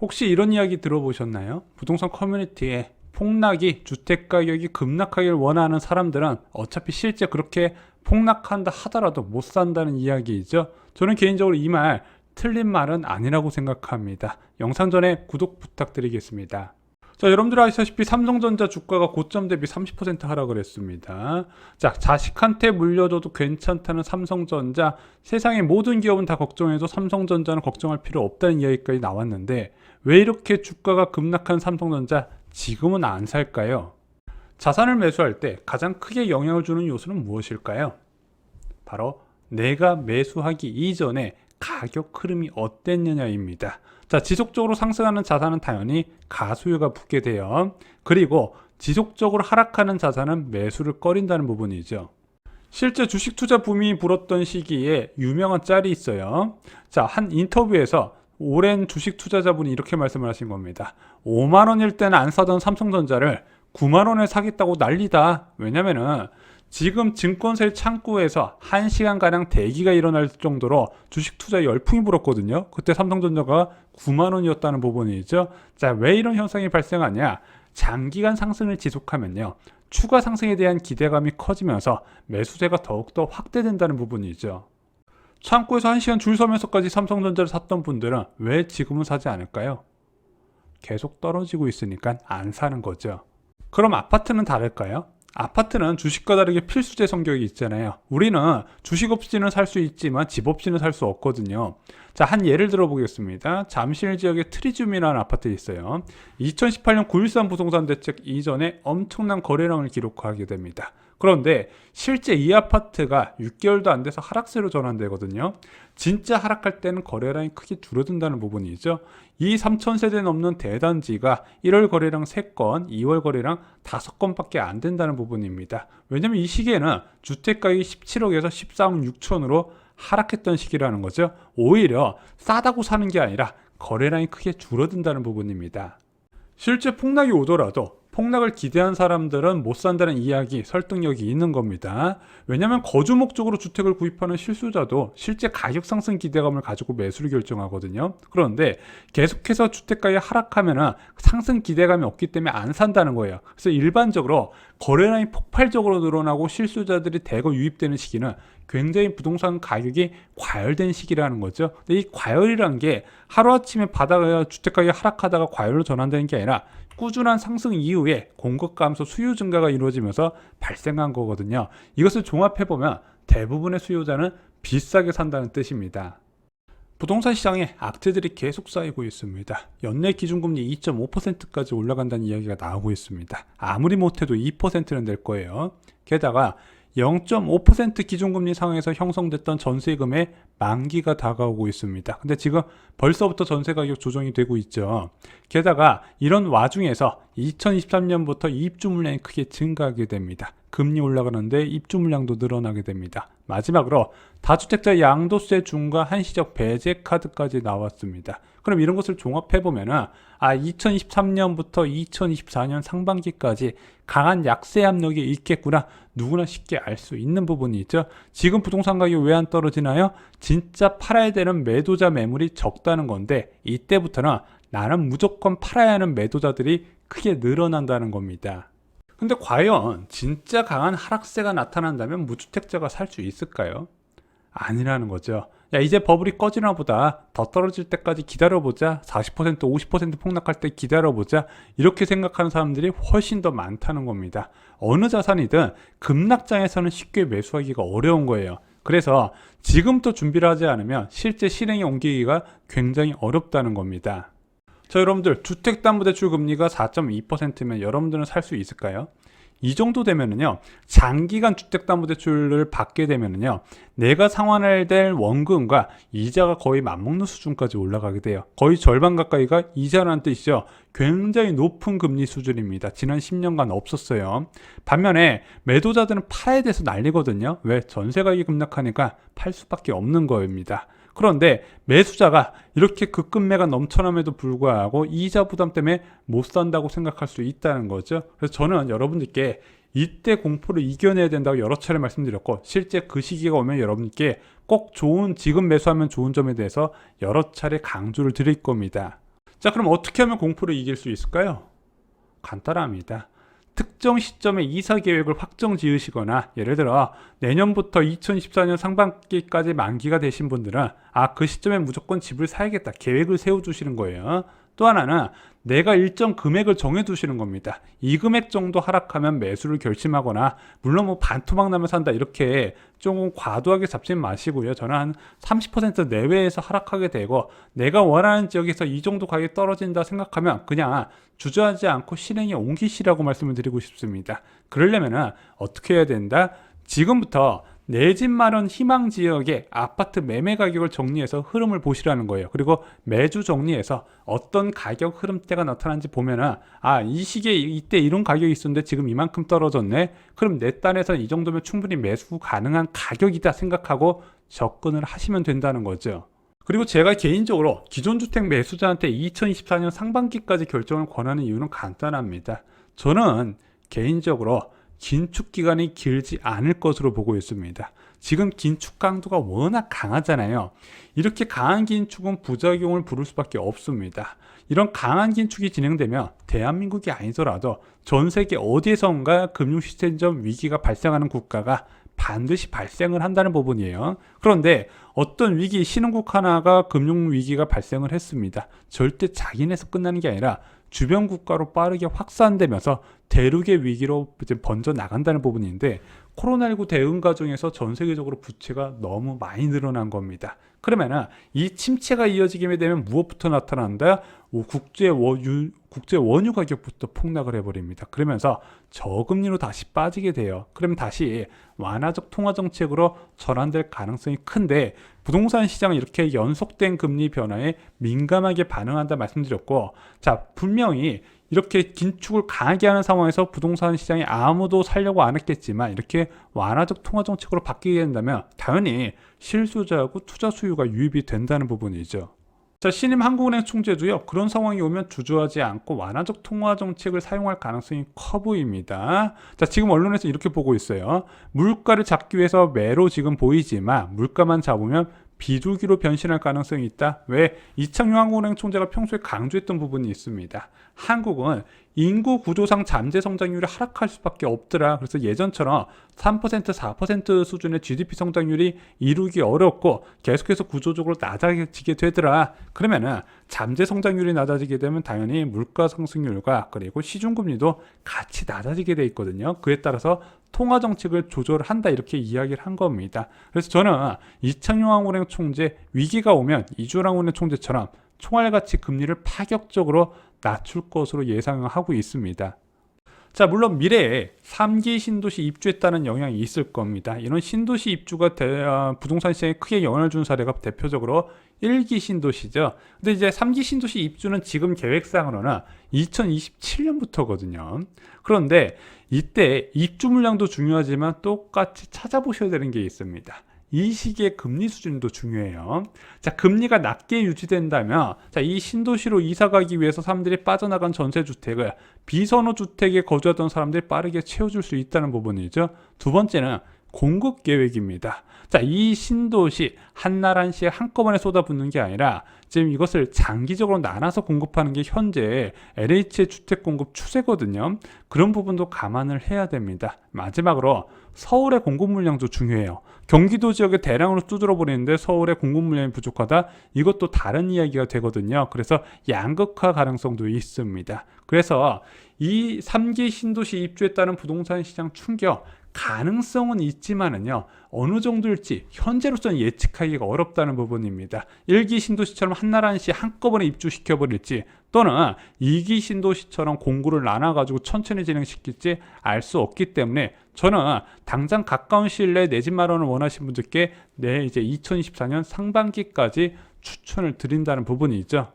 혹시 이런 이야기 들어보셨나요? 부동산 커뮤니티에 폭락이 주택 가격이 급락하길 원하는 사람들은 어차피 실제 그렇게 폭락한다 하더라도 못 산다는 이야기이죠. 저는 개인적으로 이 말 틀린 말은 아니라고 생각합니다. 영상 전에 구독 부탁드리겠습니다. 자, 여러분들 아시다시피 삼성전자 주가가 고점 대비 30% 하락을 했습니다. 자, 자식한테 물려줘도 괜찮다는 삼성전자, 세상의 모든 기업은 다 걱정해도 삼성전자는 걱정할 필요 없다는 이야기까지 나왔는데 왜 이렇게 주가가 급락한 삼성전자 지금은 안 살까요? 자산을 매수할 때 가장 크게 영향을 주는 요소는 무엇일까요? 바로 내가 매수하기 이전에 가격 흐름이 어땠느냐입니다. 자, 지속적으로 상승하는 자산은 당연히 가수요가 붙게 돼요. 그리고 지속적으로 하락하는 자산은 매수를 꺼린다는 부분이죠. 실제 주식 투자 붐이 불었던 시기에 유명한 짤이 있어요. 자, 한 인터뷰에서 오랜 주식 투자자분이 이렇게 말씀을 하신 겁니다. 5만 원일 때는 안 사던 삼성전자를 9만 원에 사겠다고 난리다. 왜냐면은 지금 증권세 창구에서 1시간 가량 대기가 일어날 정도로 주식 투자 열풍이 불었거든요. 그때 삼성전자가 9만 원이었다는 부분이죠. 자, 왜 이런 현상이 발생하냐? 장기간 상승을 지속하면요. 추가 상승에 대한 기대감이 커지면서 매수세가 더욱더 확대된다는 부분이죠. 창고에서 1시간 줄 서면서까지 삼성전자를 샀던 분들은 왜 지금은 사지 않을까요? 계속 떨어지고 있으니까 안 사는 거죠. 그럼 아파트는 다를까요? 아파트는 주식과 다르게 필수재 성격이 있잖아요. 우리는 주식 없이는 살 수 있지만 집 없이는 살 수 없거든요. 자, 한 예를 들어 보겠습니다. 잠실 지역에 트리즘이라는 아파트 있어요. 2018년 9.13 부동산 대책 이전에 엄청난 거래량을 기록하게 됩니다. 그런데 실제 이 아파트가 6개월도 안 돼서 하락세로 전환되거든요. 진짜 하락할 때는 거래량이 크게 줄어든다는 부분이죠. 이 3,000세대 넘는 대단지가 1월 거래량 3건, 2월 거래량 5건밖에 안 된다는 부분입니다. 왜냐면 이 시기에는 주택가격이 17억에서 14억 6천으로 하락했던 시기라는 거죠. 오히려 싸다고 사는 게 아니라 거래량이 크게 줄어든다는 부분입니다. 실제 폭락이 오더라도 폭락을 기대한 사람들은 못 산다는 이야기, 설득력이 있는 겁니다. 왜냐하면 거주 목적으로 주택을 구입하는 실수자도 실제 가격 상승 기대감을 가지고 매수를 결정하거든요. 그런데 계속해서 주택가에 하락하면 상승 기대감이 없기 때문에 안 산다는 거예요. 그래서 일반적으로 거래량이 폭발적으로 늘어나고 실수자들이 대거 유입되는 시기는 굉장히 부동산 가격이 과열된 시기라는 거죠. 근데 이 과열이란 게 하루아침에 바다가 주택가격이 하락하다가 과열로 전환되는 게 아니라 꾸준한 상승 이후에 공급 감소 수요 증가가 이루어지면서 발생한 거거든요. 이것을 종합해 보면 대부분의 수요자는 비싸게 산다는 뜻입니다. 부동산 시장에 악재들이 계속 쌓이고 있습니다. 연내 기준금리 2.5%까지 올라간다는 이야기가 나오고 있습니다. 아무리 못해도 2%는 될 거예요. 게다가 0.5% 기준금리 상황에서 형성됐던 전세금의 만기가 다가오고 있습니다. 근데 지금 벌써부터 전세 가격 조정이 되고 있죠. 게다가 이런 와중에서 2023년부터 입주 물량이 크게 증가하게 됩니다. 금리 올라가는데 입주 물량도 늘어나게 됩니다. 마지막으로 다주택자 양도세 중과 한시적 배제 카드까지 나왔습니다. 그럼 이런 것을 종합해 보면은 아 2023년부터 2024년 상반기까지 강한 약세 압력이 있겠구나 누구나 쉽게 알 수 있는 부분이 있죠. 지금 부동산 가격이 왜 안 떨어지나요? 진짜 팔아야 되는 매도자 매물이 적다는 건데 이때부터는 나는 무조건 팔아야 하는 매도자들이 크게 늘어난다는 겁니다. 근데 과연 진짜 강한 하락세가 나타난다면 무주택자가 살 수 있을까요? 아니라는 거죠. 야, 이제 버블이 꺼지나 보다. 더 떨어질 때까지 기다려보자. 40%, 50% 폭락할 때 기다려보자. 이렇게 생각하는 사람들이 훨씬 더 많다는 겁니다. 어느 자산이든 급락장에서는 쉽게 매수하기가 어려운 거예요. 그래서 지금부터 준비를 하지 않으면 실제 실행에 옮기기가 굉장히 어렵다는 겁니다. 자, 여러분들 주택담보대출 금리가 4.2%면 여러분들은 살 수 있을까요? 이 정도 되면은요, 장기간 주택담보대출을 받게 되면은요, 내가 상환해야 될 원금과 이자가 거의 맞먹는 수준까지 올라가게 돼요. 거의 절반 가까이가 이자라는 뜻이죠. 굉장히 높은 금리 수준입니다. 지난 10년간 없었어요. 반면에 매도자들은 팔아야 돼서 난리거든요. 왜? 전세 가격이 급락하니까 팔 수밖에 없는 거입니다. 그런데 매수자가 이렇게 급금매가 넘쳐남에도 불구하고 이자 부담 때문에 못 산다고 생각할 수 있다는 거죠. 그래서 저는 여러분들께 이때 공포를 이겨내야 된다고 여러 차례 말씀드렸고 실제 그 시기가 오면 여러분께 꼭 좋은 지금 매수하면 좋은 점에 대해서 여러 차례 강조를 드릴 겁니다. 자, 그럼 어떻게 하면 공포를 이길 수 있을까요? 간단합니다. 특정 시점에 이사 계획을 확정 지으시거나 예를 들어 내년부터 2014년 상반기까지 만기가 되신 분들은 아 그 시점에 무조건 집을 사야겠다 계획을 세워 두시는 거예요. 또 하나는 내가 일정 금액을 정해 두시는 겁니다. 이 금액 정도 하락하면 매수를 결심하거나 물론 뭐 반토막 나면 산다 이렇게 조금 과도하게 잡지는 마시고요. 저는 한 30% 내외에서 하락하게 되고 내가 원하는 지역에서 이 정도 가격이 떨어진다 생각하면 그냥 주저하지 않고 실행에 옮기시라고 말씀을 드리고 싶습니다. 그러려면은 어떻게 해야 된다? 지금부터 내 집 마련 희망 지역의 아파트 매매 가격을 정리해서 흐름을 보시라는 거예요. 그리고 매주 정리해서 어떤 가격 흐름대가 나타나는지 보면은 아, 이 시기에 이때 이런 가격이 있었는데 지금 이만큼 떨어졌네. 그럼 내 딴에서 이 정도면 충분히 매수 가능한 가격이다 생각하고 접근을 하시면 된다는 거죠. 그리고 제가 개인적으로 기존 주택 매수자한테 2024년 상반기까지 결정을 권하는 이유는 간단합니다. 저는 개인적으로 긴축 기간이 길지 않을 것으로 보고 있습니다. 지금 긴축 강도가 워낙 강하잖아요. 이렇게 강한 긴축은 부작용을 부를 수밖에 없습니다. 이런 강한 긴축이 진행되면 대한민국이 아니더라도 전 세계 어디에선가 금융 시스템적 위기가 발생하는 국가가 반드시 발생을 한다는 부분이에요. 그런데 어떤 위기, 신흥국 하나가 금융 위기가 발생을 했습니다. 절대 자기네에서 끝나는 게 아니라 주변 국가로 빠르게 확산되면서 대륙의 위기로 번져 나간다는 부분인데 코로나19 대응 과정에서 전 세계적으로 부채가 너무 많이 늘어난 겁니다. 그러면은 이 침체가 이어지게 되면 무엇부터 나타난다? 오, 국제 원유 국제 원유 가격부터 폭락을 해버립니다. 그러면서 저금리로 다시 빠지게 돼요. 그러면 다시 완화적 통화 정책으로 전환될 가능성이 큰데 부동산 시장은 이렇게 연속된 금리 변화에 민감하게 반응한다 말씀드렸고 자 분명히 이렇게 긴축을 강하게 하는 상황에서 부동산 시장에 아무도 살려고 안 했겠지만 이렇게 완화적 통화 정책으로 바뀌게 된다면 당연히 실수자하고 투자 수요가 유입이 된다는 부분이죠. 자, 신임 한국은행 총재도요, 그런 상황이 오면 주저하지 않고 완화적 통화 정책을 사용할 가능성이 커 보입니다. 자, 지금 언론에서 이렇게 보고 있어요. 물가를 잡기 위해서 매로 지금 보이지만, 물가만 잡으면 비둘기로 변신할 가능성이 있다. 왜? 이창용 한국은행 총재가 평소에 강조했던 부분이 있습니다. 한국은 인구 구조상 잠재 성장률이 하락할 수밖에 없더라. 그래서 예전처럼 3% 4% 수준의 GDP 성장률이 이루기 어렵고 계속해서 구조적으로 낮아지게 되더라. 그러면은 잠재 성장률이 낮아지게 되면 당연히 물가 상승률과 그리고 시중금리도 같이 낮아지게 돼 있거든요. 그에 따라서 통화 정책을 조절한다 이렇게 이야기를 한 겁니다. 그래서 저는 이창용 한국은행 총재 위기가 오면 이주랑 은행 총재처럼 총알같이 금리를 파격적으로 낮출 것으로 예상하고 있습니다. 자, 물론 미래에 3기 신도시 입주했다는 영향이 있을 겁니다. 이런 신도시 입주가 대, 어, 부동산 시장에 크게 영향을 준 사례가 대표적으로 1기 신도시죠. 근데 이제 3기 신도시 입주는 지금 계획상으로는 2027년부터거든요. 그런데 이때 입주 물량도 중요하지만 똑같이 찾아보셔야 되는 게 있습니다. 이 시기의 금리 수준도 중요해요. 자, 금리가 낮게 유지된다면, 자, 이 신도시로 이사 가기 위해서 사람들이 빠져나간 전세 주택을 비선호 주택에 거주하던 사람들이 빠르게 채워 줄 수 있다는 부분이죠. 두 번째는 공급 계획입니다. 자, 이 신도시 한나라한시에 한꺼번에 쏟아붓는 게 아니라 지금 이것을 장기적으로 나눠서 공급하는 게 현재 LH의 주택 공급 추세거든요. 그런 부분도 감안을 해야 됩니다. 마지막으로 서울의 공급 물량도 중요해요. 경기도 지역에 대량으로 두드러 버리는데 서울의 공급 물량이 부족하다. 이것도 다른 이야기가 되거든요. 그래서 양극화 가능성도 있습니다. 그래서 이 3기 신도시 입주에 따른 부동산 시장 충격 가능성은 있지만은요 어느 정도일지 현재로서는 예측하기가 어렵다는 부분입니다. 1기 신도시처럼 한나라한시 한꺼번에 입주시켜 버릴지 또는 2기 신도시처럼 공구를 나눠 가지고 천천히 진행시킬지 알 수 없기 때문에 저는 당장 가까운 시일 내에 내 집 마련을 원하시는 분들께 내 이제 2024년 상반기까지 추천을 드린다는 부분이 있죠.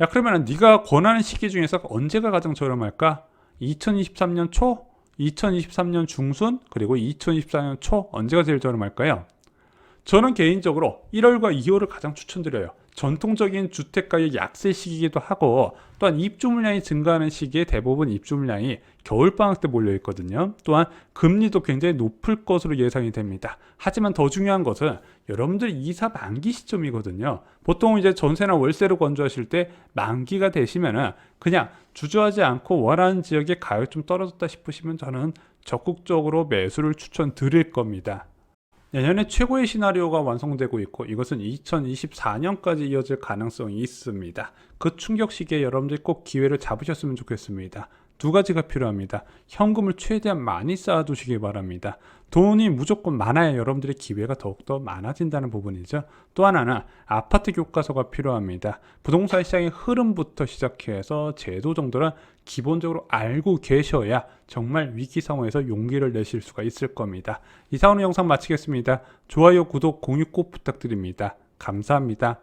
야 그러면 네가 권하는 시기 중에서 언제가 가장 저렴할까? 2023년 초 2023년 중순 그리고 2024년 초 언제가 제일 저렴할까요? 저는 개인적으로 1월과 2월을 가장 추천드려요. 전통적인 주택가격 약세 시기이기도 하고 또한 입주 물량이 증가하는 시기에 대부분 입주 물량이 겨울방학 때 몰려 있거든요. 또한 금리도 굉장히 높을 것으로 예상이 됩니다. 하지만 더 중요한 것은 여러분들 이사 만기 시점이거든요. 보통 이제 전세나 월세로 건조하실 때 만기가 되시면은 그냥 주저하지 않고 원하는 지역에 가격 좀 떨어졌다 싶으시면 저는 적극적으로 매수를 추천드릴 겁니다. 내년에 최고의 시나리오가 완성되고 있고 이것은 2024년까지 이어질 가능성이 있습니다. 그 충격 시기에 여러분들이 꼭 기회를 잡으셨으면 좋겠습니다. 두 가지가 필요합니다. 현금을 최대한 많이 쌓아두시기 바랍니다. 돈이 무조건 많아야 여러분들의 기회가 더욱더 많아진다는 부분이죠. 또 하나는 아파트 교과서가 필요합니다. 부동산 시장의 흐름부터 시작해서 제도 정도는 기본적으로 알고 계셔야 정말 위기 상황에서 용기를 내실 수가 있을 겁니다. 이상으로 영상 마치겠습니다. 좋아요, 구독, 공유 꼭 부탁드립니다. 감사합니다.